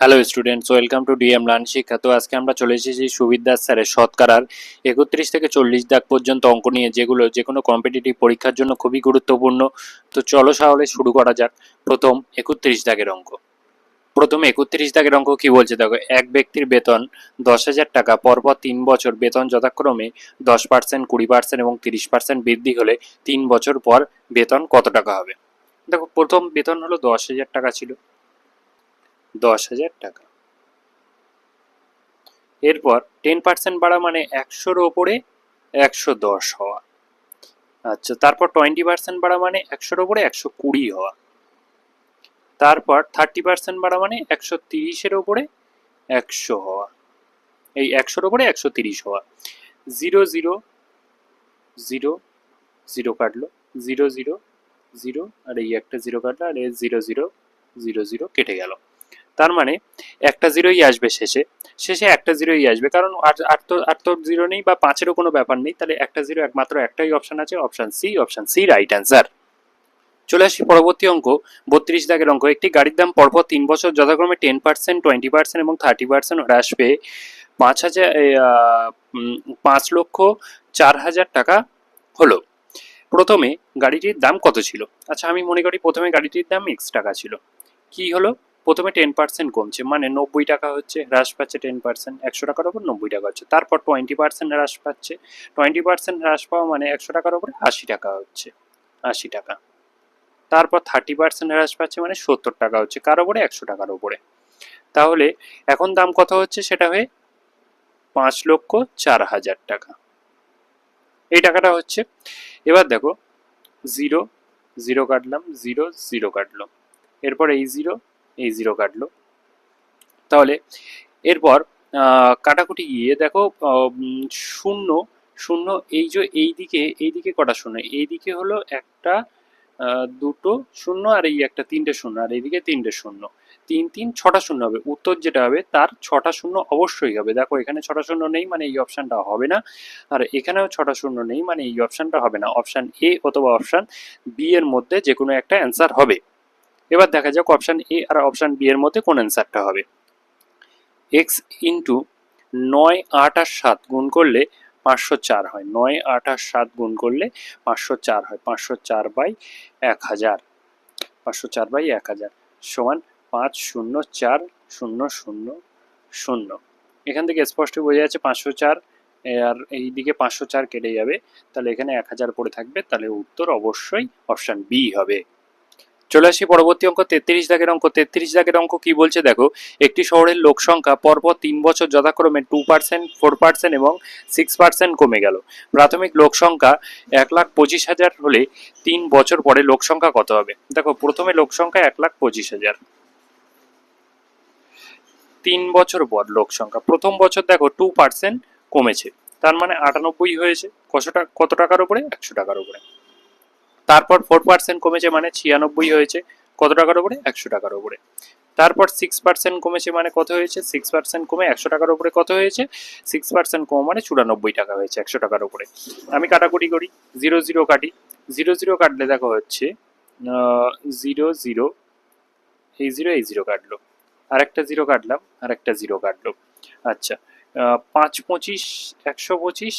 Hello students welcome to DM Learn Shiksha তো আজকে আমরা চলে এসেছি সুবিদ দাস স্যারের শতকরার একত্রিশ থেকে চল্লিশ দাগ পর্যন্ত অঙ্ক নিয়ে, যেগুলো যে কোনো কম্পিটিটিভ পরীক্ষার জন্য খুবই গুরুত্বপূর্ণ। তো চলো তাহলে শুরু করা যাক। প্রথম, একত্রিশ দাগের অঙ্ক। প্রথম একত্রিশ দাগের অঙ্ক কি বলছে? দেখো, এক ব্যক্তির বেতন দশ হাজার টাকা, পরপর তিন বছর। বেতন যথাক্রমে দশ পার্সেন্ট কুড়ি পার্সেন্ট এবং তিরিশ পার্সেন্ট বৃদ্ধি হলে তিন বছর পর বেতন কত টাকা হবে? দেখো, প্রথম বেতন হলো দশ হাজার টাকা ছিল। দশ হাজার টাকা। এরপর টেন পার্সেন্ট বাড়া মানে একশোর ওপরে একশো দশ হওয়া। আচ্ছা তারপর টোয়েন্টি পার্সেন্ট বাড়া মানে একশোর ওপরে একশো কুড়ি হওয়া। তারপর থার্টি পার্সেন্ট বাড়া মানে একশো তিরিশের ওপরে একশো হওয়া। এই একশোর ওপরে একশো তিরিশ হওয়া। জিরো জিরো জিরো জিরো কাটলো। জিরো জিরো জিরো, আর এই একটা জিরো কাটলো, আর এই জিরো জিরো জিরো জিরো কেটে গেল। তার মানে একটা জিরোই আসবে শেষে। শেষে একটা জিরোই আসবে। কারণ আর আর তো আর তো জিরো নেই বা পাঁচেরও কোনো ব্যাপার নেই, তাহলে একটা জিরো একমাত্র একটাই অপশন আছে option C option C right answer চলে আসি পরবর্তী অঙ্ক, বত্রিশ দাগের অঙ্ক। একটি গাড়ির দাম পরপর তিন বছর যথাক্রমে টেন পার্সেন্ট টোয়েন্টি পার্সেন্ট এবং থার্টি পার্সেন্ট হ্রাস পেয়ে পাঁচ হাজার পাঁচ লক্ষ চার হাজার টাকা হলো। প্রথমে গাড়িটির দাম কত ছিল? আচ্ছা আমি মনে করি প্রথমে গাড়িটির দাম এক্স টাকা ছিল। কি হলো? প্রথমে টেন পার্সেন্ট কমছে মানে নব্বই টাকা হচ্ছে, হ্রাস পাচ্ছে টেন পার্সেন্ট একশো টাকার উপর নব্বই টাকা হচ্ছে। তারপর টোয়েন্টি পার্সেন্ট হ্রাস পাচ্ছে টোয়েন্টি পার্সেন্ট হ্রাস পাওয়া মানে একশো টাকার উপরে আশি টাকা হচ্ছে, আশি টাকা। তারপর থার্টি পার্সেন্ট হ্রাস পাচ্ছে মানে সত্তর টাকা হচ্ছে, কার ওপরে একশো টাকার ওপরে তাহলে এখন দাম কত হচ্ছে সেটা হয়ে পাঁচ লক্ষ চার হাজার টাকা। এই টাকাটা হচ্ছে, এবার দেখো জিরো জিরো কাটলাম জিরো জিরো কাটলো। এরপর এই জিরো এই জিরো কাটলো। তাহলে এরপর কাটাকুটি গিয়ে দেখো শূন্য শূন্য এই যে এই দিকে এই দিকে কটা শূন্য? এই দিকে হলো একটা দুটো শূন্য আর এই একটা তিনটে শূন্য, আর এইদিকে তিনটে শূন্য। তিন তিন, ছটা শূন্য হবে। উত্তর যেটা হবে, তার ছটা শূন্য অবশ্যই হবে। দেখো, এখানে ছটা শূন্য নেই মানে এই অপশানটা হবে না। আর এখানেও ছটা শূন্য নেই মানে এই অপশানটা হবে না। অপশান এ অথবা অপশান বি এর মধ্যে যে কোনো একটা অ্যান্সার হবে। এবার দেখা যাক অপশান এ আর অপশান বি এর মধ্যে কোন অ্যান্সারটা হবে। এক্স ইন্টু নয় আট আর সাত গুণ করলে পাঁচশো চার হয়। নয় আট আর সাত গুণ করলে পাঁচশো চার হয়। পাঁচশো চার বাই এক হাজার। পাঁচশো চার বাই এক হাজার সমান পাঁচ শূন্য চার শূন্য শূন্য শূন্য। এখান থেকে স্পষ্ট বোঝা যাচ্ছে পাঁচশো চার, আর এই দিকে পাঁচশো চার কেটে যাবে। তাহলে এখানে এক হাজার পড়ে থাকবে। তাহলে উত্তর অবশ্যই অপশান বি হবে। চলে আসি পরবর্তী অঙ্ক, তেত্রিশ দাগের অঙ্ক। তেত্রিশ দাগের অঙ্ক কি বলছে? দেখো, একটি শহরের লোক সংখ্যা পরপর তিন বছর যথাক্রমে টু পার্সেন্ট ফোর পার্সেন্ট এবং সিক্স পার্সেন্ট কমে গেল। প্রাথমিক লোক সংখ্যা এক লাখ পঁচিশ হাজার হলে তিন বছর পরে লোক সংখ্যা কত হবে? দেখো, প্রথমে লোক সংখ্যা এক লাখ পঁচিশ হাজার। তিন বছর পর লোক সংখ্যা। প্রথম বছর দেখো টু পার্সেন্ট কমেছে। তার মানে আটানব্বই হয়েছে। কত টাকার উপরে? একশো টাকার উপরে। তারপর ফোর পার্সেন্ট কমেছে মানে ছিয়ানব্বই হয়েছে। কত টাকার উপরে? একশো টাকার উপরে। তারপর সিক্স পার্সেন্ট কমেছে মানে কত হয়েছে? সিক্স পার্সেন্ট কমে একশো টাকার উপরে কত হয়েছে? সিক্স পার্সেন্ট কম মানে চুরানব্বই টাকা হয়েছে একশো টাকার উপরে। আমি কাটাকুটি করি। জিরো জিরো কাটি। জিরো জিরো কাটলে দেখো হচ্ছে জিরো জিরো এই জিরো এই জিরো কাটলো। আর একটা জিরো কাটলাম আর একটা জিরো কাটলো। আচ্ছা পাঁচ পঁচিশ, একশো পঁচিশ,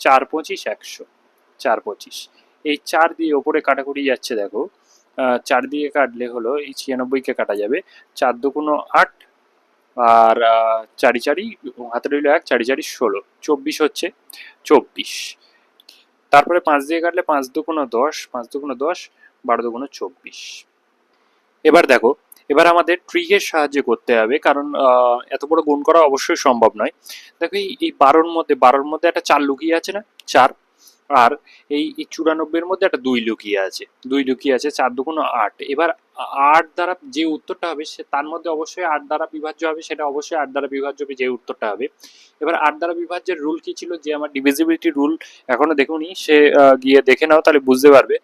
চার পঁচিশ, একশো, চার পঁচিশ। এই চার দিয়ে ওপরে কাটাকুটি যাচ্ছে দেখো। চার দিয়ে কাটলে হলো এই ছিয়ানব্বইকে কাটা যাবে। চার দুগুণো আট আর চারি চারি হাতে রইল এক, চারি চারি ষোলো। চব্বিশ হচ্ছে চব্বিশ। তারপরে পাঁচ দিয়ে কাটলে পাঁচ দুগুণো দশ, পাঁচ দুগুণো দশ, বারো দুগুণো চব্বিশ। এবার দেখো, এবার আমাদের ট্রিকের সাহায্যে করতে হবে, কারণ এত বড় গুণ করা অবশ্যই সম্ভব নয়। দেখো এই বারোর মধ্যে বারোর মধ্যে একটা চার লুকিয়ে আছে না? চার আর এই চুরানব্বই চুরানব্বইয়ের মধ্যে একটা দুই লুকিয়ে আছে। দুই লুকিয়ে আছে, চার দুগুণ আট। এবার আট দ্বারা যে উত্তরটা হবে সে তার মধ্যে অবশ্যই আট দ্বারা বিভাজ্য হবে, সেটা অবশ্যই আট দ্বারা বিভাজ্য হবে যে উত্তরটা হবে। এবার আট দ্বারা বিভাজ্যের রুল কি ছিল? যে আমার ডিভিজিবিলিটি রুল এখনও দেখুনি, সে গিয়ে দেখে নাও, তাহলে বুঝতে পারবে।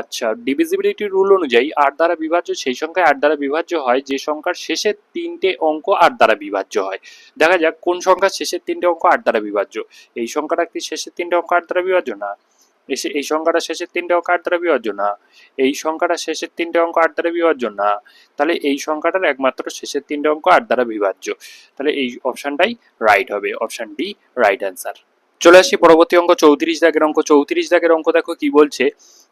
আচ্ছা ডিভিজিবিলিটি রুল অনুযায়ী আট দ্বারা বিভাজ্য, সেই সংখ্যায় আট দ্বারা বিভাজ্য হয়, যে সংখ্যার শেষের তিনটে অঙ্ক আট দ্বারা বিভাজ্য হয়। দেখা যাক কোন সংখ্যার শেষের তিনটে অঙ্ক আট দ্বারা বিভাজ্য। এই সংখ্যাটা কি শেষের তিনটে অঙ্ক আট দ্বারা বিভাজ্য? না। এই সংখ্যাটা শেষের তিনটে অঙ্ক আট দ্বারা বিভাজ্য না এই সংখ্যাটা শেষের তিনটে অঙ্ক আট দ্বারা বিভাজ্য না তাহলে এই সংখ্যাটার একমাত্র শেষের তিনটে অঙ্ক আট দ্বারা বিভাজ্য তাহলে এই অপশনটাই রাইট হবে, অপশন ডি রাইট অ্যান্সার চলে আসি পরবর্তী অঙ্ক, চৌত্রিশ দাগের অঙ্ক। চৌত্রিশ দাগের অঙ্ক দেখো কি বলছে,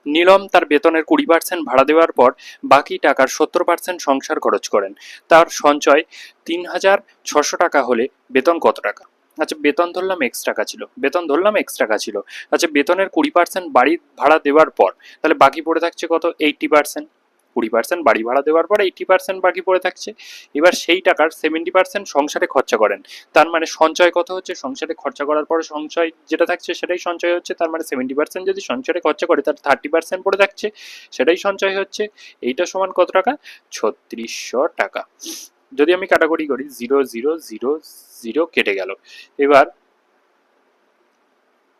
নীলম তার বেতনের কুড়ি পার্সেন্ট ভাড়া দেওয়ার পর বাকি টাকার সত্তর পার্সেন্ট সংসার খরচ করেন। তার সঞ্চয় তিন হাজার ছশো টাকা হলে বেতন কত টাকা? আচ্ছা বেতন ধরলাম এক্স টাকা ছিল। বেতন ধরলাম এক্স টাকা ছিল। আচ্ছা বেতনের কুড়ি পার্সেন্ট বাড়ি ভাড়া দেওয়ার পর, তাহলে বাকি পড়ে থাকছে কত? এইটটি পার্সেন্ট কুড়ি পার্সেন্ট বাড়ি ভাড়া দেওয়ার পর এইটি পার্সেন্ট বাকি পড়ে থাকছে। এবার সেই টাকার সেভেন্টি পার্সেন্ট সংসারে খরচা করেন। তার মানে সঞ্চয় কত হচ্ছে? সংসারে খরচা করার পরে সঞ্চয় যেটা থাকছে সেটাই সঞ্চয় হচ্ছে। তার মানে সেভেন্টি পার্সেন্ট যদি সঞ্চয়ে খরচা করে তার থার্টি পার্সেন্ট পড়ে থাকছে। সেটাই সঞ্চয় হচ্ছে। এইটা সমান কত টাকা? ছত্রিশশো টাকা। যদি আমি কাটাকুটি করি জিরো জিরো জিরো জিরো কেটে গেল। এবার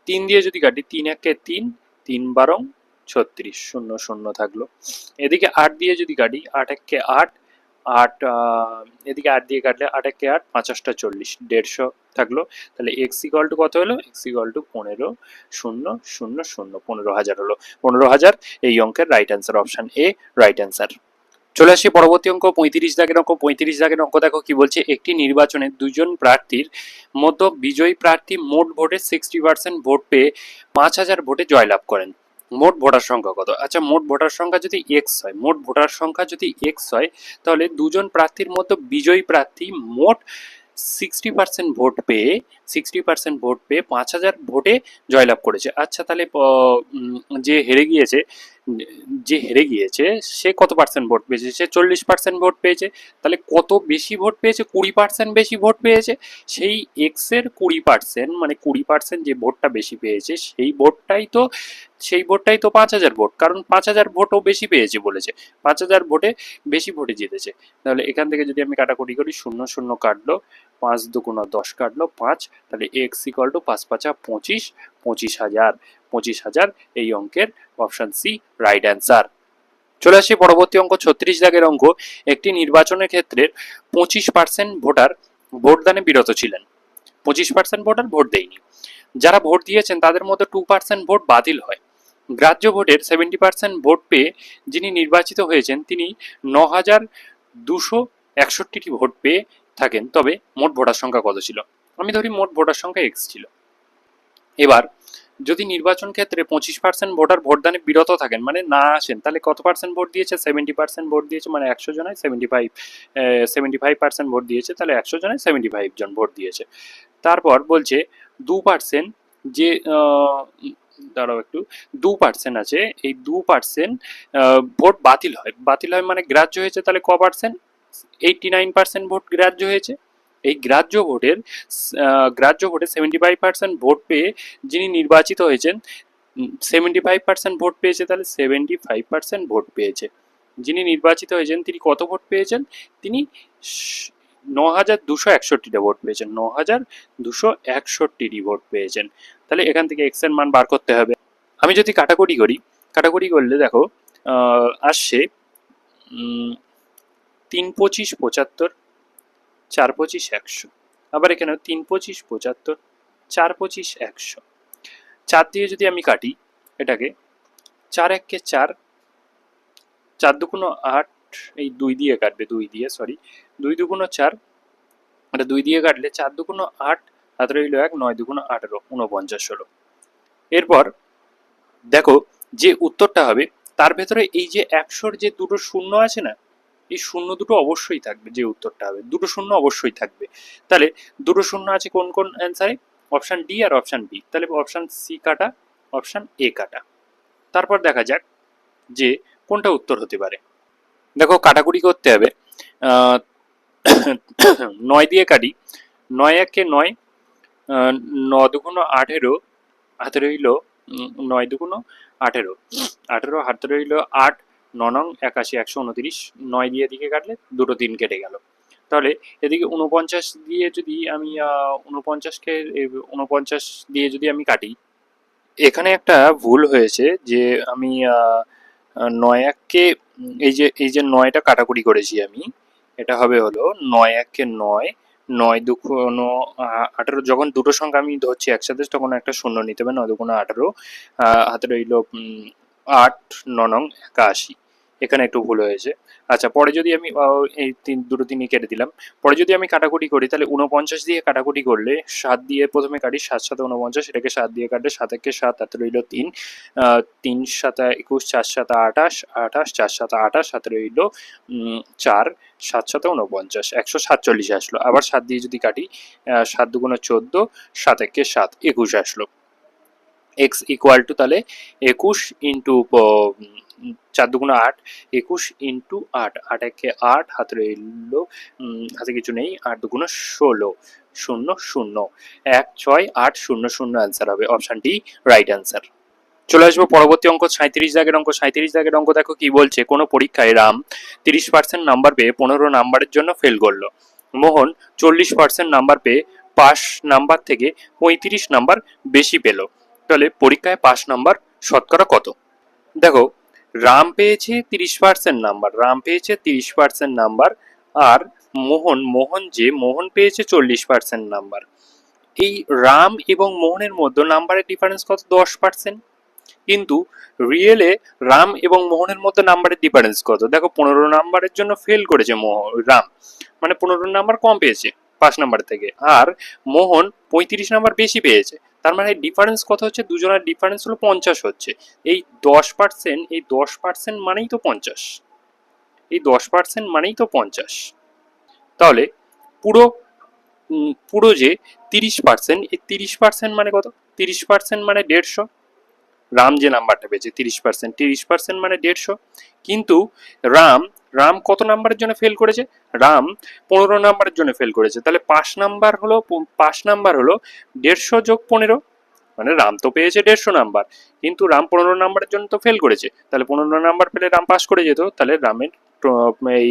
তিন দিয়ে যদি কাটি, তিন একে তিন তিন বারং ছত্রিশ, শূন্য শূন্য থাকল। এদিকে আট দিয়ে যদি কাটি, আট একে আট আট এদিকে আট দিয়ে কাটলে আট একে আট, পাঁচাশটা চল্লিশ, দেড়শো থাকল। তাহলে এক্স ইকাল টু কত হলো? এক্স ইকাল টু পনেরো, শূন্য শূন্য শূন্য, পনেরো হাজার হলো। পনেরো হাজার, এই অঙ্কের right answer option A right answer চলে আসি পরবর্তী অঙ্ক, পঁয়ত্রিশ দাগের অঙ্ক, পঁয়ত্রিশ দাগের অঙ্ক, দেখো কি বলছে, একটি নির্বাচনে দুজন প্রার্থীর মধ্য বিজয়ী প্রার্থী মোট ভোটে সিক্সটি পার্সেন্ট ভোট পেয়ে পাঁচ হাজার ভোটে জয়লাভ করেন। মোট ভোটার সংখ্যা কত? আচ্ছা মোট ভোটার সংখ্যা যদি এক্স হয়, মোট ভোটার সংখ্যা যদি এক্স হয়, তাহলে দুজন প্রার্থীর মধ্যে বিজয়ী প্রার্থী মোট সিক্সটি পার্সেন্ট ভোট পেয়ে সিক্সটি পার্সেন্ট ভোট পেয়ে পাঁচ হাজার ভোটে জয়লাভ করেছে। আচ্ছা তাহলে যে হেরে গিয়েছে যে হেরে গিয়েছে, সে কত পার্সেন্ট ভোট পেয়েছে? সে চল্লিশ পার্সেন্ট ভোট পেয়েছে। তাহলে কত বেশি ভোট পেয়েছে? কুড়ি পার্সেন্ট বেশি ভোট পেয়েছে। সেই এক্সের কুড়ি পার্সেন্ট মানে কুড়ি পার্সেন্ট যে ভোটটা বেশি পেয়েছে, সেই ভোটটাই তো, সেই ভোটটাই তো পাঁচ হাজার ভোট কারণ পাঁচ হাজার ভোটও বেশি পেয়েছে বলেছে। পাঁচ হাজার ভোটে বেশি ভোটে জিতেছে। তাহলে এখান থেকে যদি আমি কাটাকুটি করি, শূন্য শূন্য কাটলো, পাঁচ দুগুণা দশ কাটলো, পাঁচ, তাহলে এক্স ইকাল টু পাঁচ পাঁচা পঁচিশ পঁচিশ হাজার। পঁচিশ হাজার এই অঙ্কের অপশন সি রাইট অ্যান্সার চলে আসি পরবর্তী অঙ্ক, ছত্রিশ দাগের অঙ্ক। একটি নির্বাচনের ক্ষেত্রে পঁচিশ পার্সেন্ট ভোটার ভোটদানে বিরত ছিলেন। পঁচিশ পার্সেন্ট ভোটার ভোট দেয়নি। যারা ভোট দিয়েছেন, তাদের মধ্যে টু পার্সেন্ট ভোট বাতিল হয়। গ্রাহ্য ভোটের সেভেন্টি পার্সেন্ট ভোট পেয়ে যিনি নির্বাচিত হয়েছেন, তিনি ন হাজার দুশো একষট্টিটি ভোট পেয়ে থাকেন। তবে মোট ভোটার সংখ্যা কত ছিল? আমি ধরি মোট ভোটার সংখ্যা এক্স ছিল। এবার যদি নির্বাচন ক্ষেত্রে পঁচিশ পার্সেন্ট ভোটার ভোটদানে বিরত থাকেন মানে না আসেন, তাহলে কত পার্সেন্ট ভোট দিয়েছে? সেভেন্টি পার্সেন্ট ভোট দিয়েছে মানে একশো জনায় seventy five seventy five percent vote দিয়েছে, তাহলে একশো জনায় সেভেন্টি ফাইভ জন ভোট দিয়েছে। তারপর বলছে দু পার্সেন্ট যে দাঁড়াও একটু, দু পার্সেন্ট আছে, এই দু পার্সেন্ট ভোট বাতিল হয়। বাতিল হয় মানে গ্রাহ্য হয়েছে তাহলে ক percent eighty nine percent vote গ্রাহ্য হয়েছে। এই গ্রাহ্য ভোটের গ্রাহ্য ভোটে সেভেন্টি ফাইভ পার্সেন্ট ভোট পেয়ে যিনি নির্বাচিত হয়েছেন সেভেন্টি ফাইভ পার্সেন্ট ভোট পেয়েছে, তাহলে সেভেন্টি ফাইভ পার্সেন্ট ভোট পেয়েছে। যিনি নির্বাচিত হয়েছেন, তিনি কত ভোট পেয়েছেন? তিনি ন হাজার দুশো একষট্টিটা ভোট পেয়েছেন ন হাজার দুশো একষট্টিটি ভোট পেয়েছেন। তাহলে এখান থেকে এক্সের মান বার করতে হবে। আমি যদি কাটাকুটি করি, কাটাকুটি করলে দেখো আসছে তিন পঁচিশ পঁচাত্তর চার পঁচিশ একশো। আবার এখানেও তিন পঁচিশ পঁচাত্তর, চার পঁচিশ একশো। চার দিয়ে যদি আমি কাটি, এটাকে চার এককে চার চার দুগুণ আট, এই দুই দিয়ে কাটবে, দুই দিয়ে সরি দুই দুগুণ চার, এটা দুই দিয়ে কাটলে চার দুগুণ আট হাত রইল এক, নয় দুগুণ আঠেরো উনপঞ্চাশ হলো এরপর দেখো যে উত্তরটা হবে, তার ভেতরে এই যে একশোর যে দুটো শূন্য আছে না এই শূন্য দুটো অবশ্যই থাকবে, যে উত্তরটা হবে। দুটো শূন্য অবশ্যই থাকবে। তাহলে দুটো শূন্য আছে কোন কোন অ্যান্সারে অপশান ডি আর অপশান বি তাহলে অপশান সি কাটা অপশান এ কাটা। তারপর দেখা যাক যে কোনটা উত্তর হতে পারে। দেখো, কাটাকুটি করতে হবে। নয় দিয়ে কাটি। নয় একে নয় ন দুগুণ আঠেরো হাতে রইল নয় দুগুণ আঠেরো। আঠেরো হাতে রইল আট ন একাশি একশো উনতিরিশ নয় দিয়ে দিকে কাটলে দুটো দিন কেটে গেল। তাহলে এদিকে উনপঞ্চাশ দিয়ে যদি আমি উনপঞ্চাশকে উনপঞ্চাশ দিয়ে যদি আমি কাটি এখানে একটা ভুল হয়েছে যে আমি নয় এককে এই যে এই যে নয়টা কাটাকুটি করেছি আমি এটা হবে হলো নয় এককে নয় নয় দুগুণ আঠারো যখন দুটো সংখ্যা আমি ধরছি একসাথে তখন একটা শূন্য নিতে হবে নয় দুগুণ আঠারো আহ, হাতে রইল আট নং একাশি। এখানে একটু ভুল হয়েছে। আচ্ছা পরে যদি আমি এই তিন, দুটো তিনই কেটে দিলাম। পরে যদি আমি কাটাকুটি করি, তাহলে উনপঞ্চাশ দিয়ে কাটাকুটি করলে সাত দিয়ে প্রথমে কাটি সাত সাথে উনপঞ্চাশ এটাকে সাত দিয়ে কাটলে সাত একে সাত হাতে রইল তিন। তিন সাতা একুশ, চার সাতা আঠাশ আঠাশ, চার সাতা আঠাশ হাতে রইল চার, সাত সাথে উনপঞ্চাশ একশো সাতচল্লিশ আসলো। আবার সাত দিয়ে যদি কাটি সাত দুগুণ চোদ্দ, সাত একে সাত একুশ আসলো। এক্স ইকুয়াল টু তাহলে একুশ ইন্টু চার দুগুণ আট, একুশ ইন্টু আট আট একে আট হাতে রইল হাতে কিছু নেই, আট দুগুণ ষোলো, শূন্য শূন্য। এক, ছয়, আট, শূন্য শূন্য অ্যান্সার হবে অপশন ডি রাইট অ্যান্সার চলে আসব পরবর্তী অঙ্ক সাঁত্রিশ দাগের অঙ্ক সাঁত্রিশ দাগের অঙ্ক দেখো কি বলছে, কোনো পরীক্ষায় রাম তিরিশ পার্সেন্ট নাম্বার পেয়ে পনেরো নাম্বারের জন্য ফেল করল। মোহন চল্লিশ পার্সেন্ট নাম্বার পেয়ে পাস নাম্বার থেকে পঁয়ত্রিশ নাম্বার বেশি পেল। তাহলে পরীক্ষায় পাস নাম্বার শতকরা কত? দেখো রাম পেয়েছে তিরিশ পার্সেন্ট নাম্বার রাম পেয়েছে তিরিশ পার্সেন্ট নাম্বার আর মোহন মোহন যে, মোহন পেয়েছে চল্লিশ পার্সেন্ট নাম্বার এই রাম এবং মোহনের মধ্যে নাম্বারের ডিফারেন্স কত? দশ পার্সেন্ট কিন্তু রিয়েলে রাম এবং মোহনের মধ্যে নাম্বারের ডিফারেন্স কত? দেখো, পনেরো নাম্বারের জন্য ফেল করেছে মোহন রাম। মানে পনেরো নাম্বার কম পেয়েছে, পাঁচ নাম্বার থেকে। আর মোহন পঁয়ত্রিশ নাম্বার বেশি পেয়েছে। তার মানে ডিফারেন্স কত হচ্ছে? দুজনের ডিফারেন্স হলো পঞ্চাশ হচ্ছে। এই দশ পার্সেন্ট এই দশ পার্সেন্ট মানেই তো পঞ্চাশ। এই দশ পার্সেন্ট মানেই তো পঞ্চাশ। তাহলে পুরো পুরো যে তিরিশ পার্সেন্ট এই তিরিশ পার্সেন্ট মানে কত? তিরিশ পার্সেন্ট মানে দেড়শো। রাম যে নাম্বারটা পেয়েছে, তিরিশ পার্সেন্ট তিরিশ পার্সেন্ট মানে দেড়শো। কিন্তু রাম রাম কত নাম্বারের জন্য ফেল করেছে? রাম পনেরো নাম্বারের জন্য ফেল করেছে। তাহলে পাঁচ নাম্বার হলো, পাঁচ নাম্বার হলো দেড়শো যোগ পনেরো মানে রাম তো পেয়েছে দেড়শো নাম্বার, কিন্তু রাম পনেরো নাম্বারের জন্য তো ফেল করেছে। তাহলে পনেরো নাম্বার পেলে রাম পাস করে যেত, তাহলে রামের এই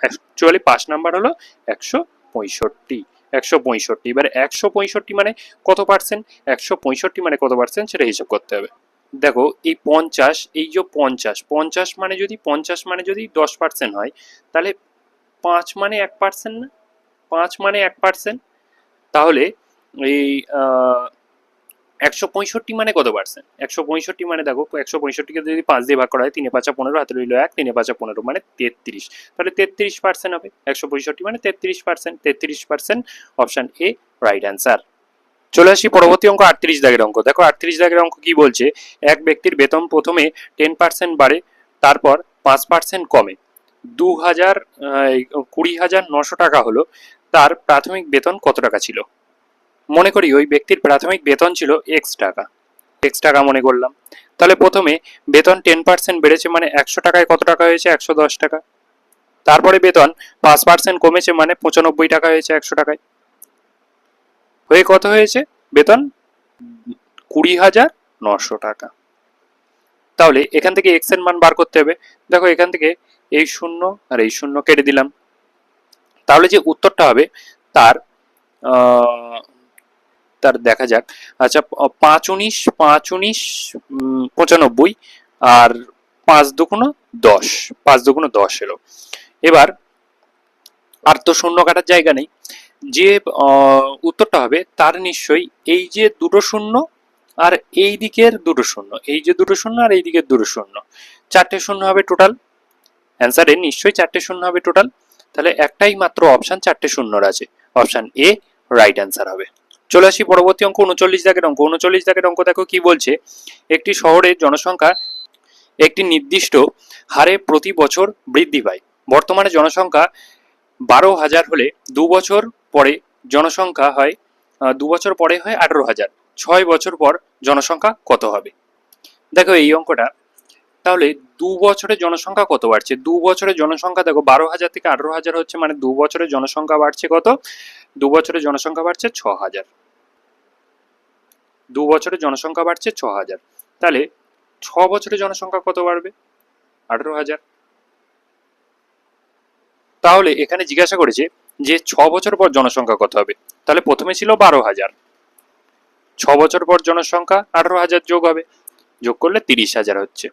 অ্যাকচুয়ালি পাঁচ নাম্বার হলো একশো পঁয়ষট্টি একশো পঁয়ষট্টি। এবার একশো পঁয়ষট্টি মানে কত পার্সেন্ট একশো পঁয়ষট্টি মানে কত পার্সেন্ট সেটা হিসাব করতে হবে। দেখো, এই পঞ্চাশ, এই যে পঞ্চাশ পঞ্চাশ মানে যদি, পঞ্চাশ মানে যদি দশ পার্সেন্ট হয়, তাহলে পাঁচ মানে এক পার্সেন্ট না? পাঁচ মানে এক পার্সেন্ট তাহলে এই একশো পঁয়ষট্টি মানে কত পার্সেন্ট একশো পঁয়ষট্টি মানে দেখো, একশো পঁয়ষট্টিকে যদি পাঁচ দিয়ে ভাগ করা হয়, তিনে পাঁচা পনেরো, হাতে রইল এক, তিনে পাঁচা পনেরো মানে তেত্রিশ। তাহলে তেত্রিশ পার্সেন্ট হবে। একশো পঁয়ষট্টি মানে তেত্রিশ পার্সেন্ট তেত্রিশ percent option A right answer চলে আসি পরবর্তী অঙ্ক, আটত্রিশ দাগের অঙ্ক। দেখো, আটত্রিশ দাগের অঙ্ক কি বলছে? এক ব্যক্তির বেতন প্রথমে টেন পার্সেন্ট বাড়ে, তারপর পাঁচ পার্সেন্ট কমে। দু হাজার কুড়ি হাজার নশো টাকা হলো, তার প্রাথমিক বেতন কত টাকা ছিল? মনে করি ওই ব্যক্তির প্রাথমিক বেতন ছিল এক্স টাকা। এক্স টাকা মনে করলাম। তাহলে প্রথমে বেতন টেন পার্সেন্ট বেড়েছে মানে একশো টাকায় কত টাকা হয়েছে? একশো দশ টাকা। তারপরে বেতন পাঁচ পার্সেন্ট কমেছে মানে পঁচানব্বই টাকা হয়েছে একশো টাকায়। হয়ে কত হয়েছে? বেতন? কুড়ি হাজার নশো টাকা। তাহলে এখান থেকে এক্সের মান বার করতে হবে। দেখো এখান থেকে এই শূন্য আর এই শূন্য কেটে দিলাম। তাহলে যে উত্তরটা হবে তার তার দেখা যাক। আচ্ছা পাঁচ উনিশ পাঁচ উনিশ পঁচানব্বই আর পাঁচ দুগুণ দশ। পাঁচ দুগুণ দশ এলো। এবার আর তো শূন্য কাটার জায়গা নেই। যে উত্তরটা হবে তার নিশ্চয়ই এই যে দুটো শূন্য আর এই দিকের দুটো শূন্য, এই যে দুটো শূন্য আর এই দিকের দুটো শূন্য, চারটে শূন্য হবে টোটাল অ্যান্সারে নিশ্চয়ই চারটে শূন্য হবে টোটাল তাহলে একটাই মাত্র অপশন চারটে শূন্যর আছে অপশন এ রাইট অ্যান্সার হবে। চলে আসি পরবর্তী অঙ্ক উনচল্লিশ দাগের অঙ্ক, উনচল্লিশ দাগের অঙ্ক দেখো কি বলছে, একটি শহরের জনসংখ্যা একটি নির্দিষ্ট হারে প্রতি বছর বৃদ্ধি পায়, বর্তমানে জনসংখ্যা বারো হাজার হলে দু বছর পরে জনসংখ্যা হয় দু বছর পরে হয় আঠারো হাজার। ছয় বছর পর জনসংখ্যা কত হবে? দেখো এই অঙ্কটা। তাহলে দু বছরে জনসংখ্যা কত বাড়ছে? দু বছরে জনসংখ্যা দেখো, বারো হাজার থেকে আঠারো হাজার হচ্ছে মানে দু বছরে জনসংখ্যা বাড়ছে কত? দু বছরে জনসংখ্যা বাড়ছে ছ হাজার। দু বছরে জনসংখ্যা বাড়ছে ছ হাজার। তাহলে ছ বছরে জনসংখ্যা কত বাড়বে? আঠারো হাজার। তাহলে এখানে জিজ্ঞাসা করেছে যে ছ বছর পর জনসংখ্যা কত হবে, তাহলে প্রথমে ছিল বারো হাজার। ছ বছর পর জনসংখ্যা আঠারো হাজার যোগ হবে, যোগ করলে তিরিশ হাজার হচ্ছে।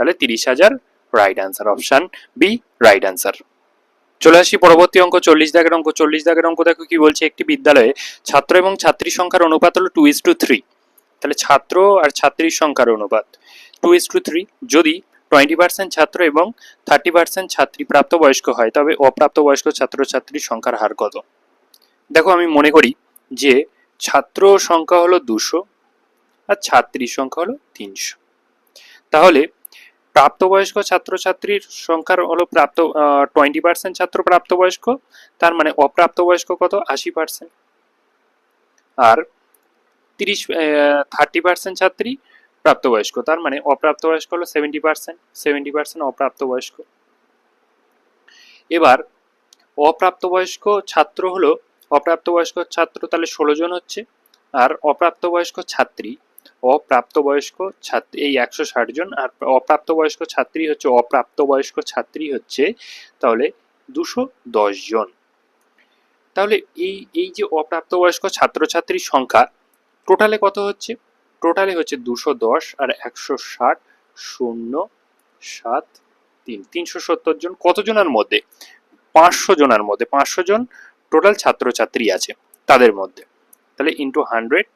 তাহলে তিরিশ হাজার right answer option B right answer চলে আসি পরবর্তী অঙ্ক, চল্লিশ দাগের অঙ্ক, চল্লিশ দাগের অঙ্ক দেখো কি বলছে একটি বিদ্যালয়ে, ছাত্র এবং ছাত্রী সংখ্যার অনুপাত হলো টু ইস টু থ্রি তাহলে ছাত্র আর ছাত্রীর সংখ্যার অনুপাত টু ইস টু থ্রি যদি টোয়েন্টি পার্সেন্ট ছাত্র এবং থার্টি পার্সেন্ট ছাত্রী প্রাপ্তবয়স্ক হয়, তবে অপ্রাপ্তবয়স্ক ছাত্রছাত্রীর সংখ্যার হার কত? দেখো, আমি মনে করি যে ছাত্র সংখ্যা হলো দুশো আর ছাত্রীর সংখ্যা হলো তিনশো। তাহলে প্রাপ্তবয়স্ক ছাত্রছাত্রীর সংখ্যার হলো প্রাপ্ত টোয়েন্টি পার্সেন্ট ছাত্র প্রাপ্তবয়স্ক, তার মানে অপ্রাপ্তবয়স্ক কত? আশি পার্সেন্ট। আর তিরিশ থার্টি পার্সেন্ট ছাত্রী প্রাপ্তবয়স্ক। তার মানে অপ্রাপ্তবয়স্ক হলো সেভেন্টি পার্সেন্ট সেভেন্টি পার্সেন্ট অপ্রাপ্তবয়স্ক। এবার অপ্রাপ্তবয়স্ক ছাত্র হলো, অপ্রাপ্তবয়স্ক ছাত্র তাহলে ষোলো জন হচ্ছে, আর অপ্রাপ্তবয়স্ক ছাত্রী অপ্রাপ্তবয়স্ক ছাত্রী, এই একশো ষাট জন, আর অপ্রাপ্তবয়স্ক ছাত্রী হচ্ছে, অপ্রাপ্তবয়স্ক ছাত্রী হচ্ছে তাহলে দুশো দশ জন। তাহলে এই এই যে অপ্রাপ্তবয়স্ক ছাত্রছাত্রীর সংখ্যা, টোটালে কত হচ্ছে? টোটালে হচ্ছে দুশো দশ আর একশো ষাট, শূন্য সাত, তিন। তিনশো সত্তর জন কতজনের মধ্যে? পাঁচশো জনের মধ্যে। পাঁচশো জন টোটাল ছাত্রছাত্রী আছে তাদের মধ্যে। তাহলে ইন্টু হান্ড্রেড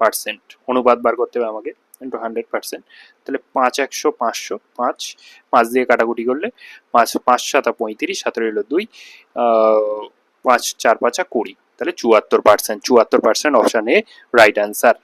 পার্সেন্ট অনুবাদ বার করতে হবে আমাকে। ইন্টু হান্ড্রেড পার্সেন্ট তাহলে পাঁচ একশো, পাঁচশো, পাঁচ। পাঁচ দিয়ে কাটাকুটি করলে পাঁচ পাঁচ, সাতা পঁয়ত্রিশ, সাতের হলো দুই পাঁচ, চার, পাঁচা কুড়ি। তাহলে চুয়াত্তর পার্সেন্ট চুয়াত্তর percent option A right answer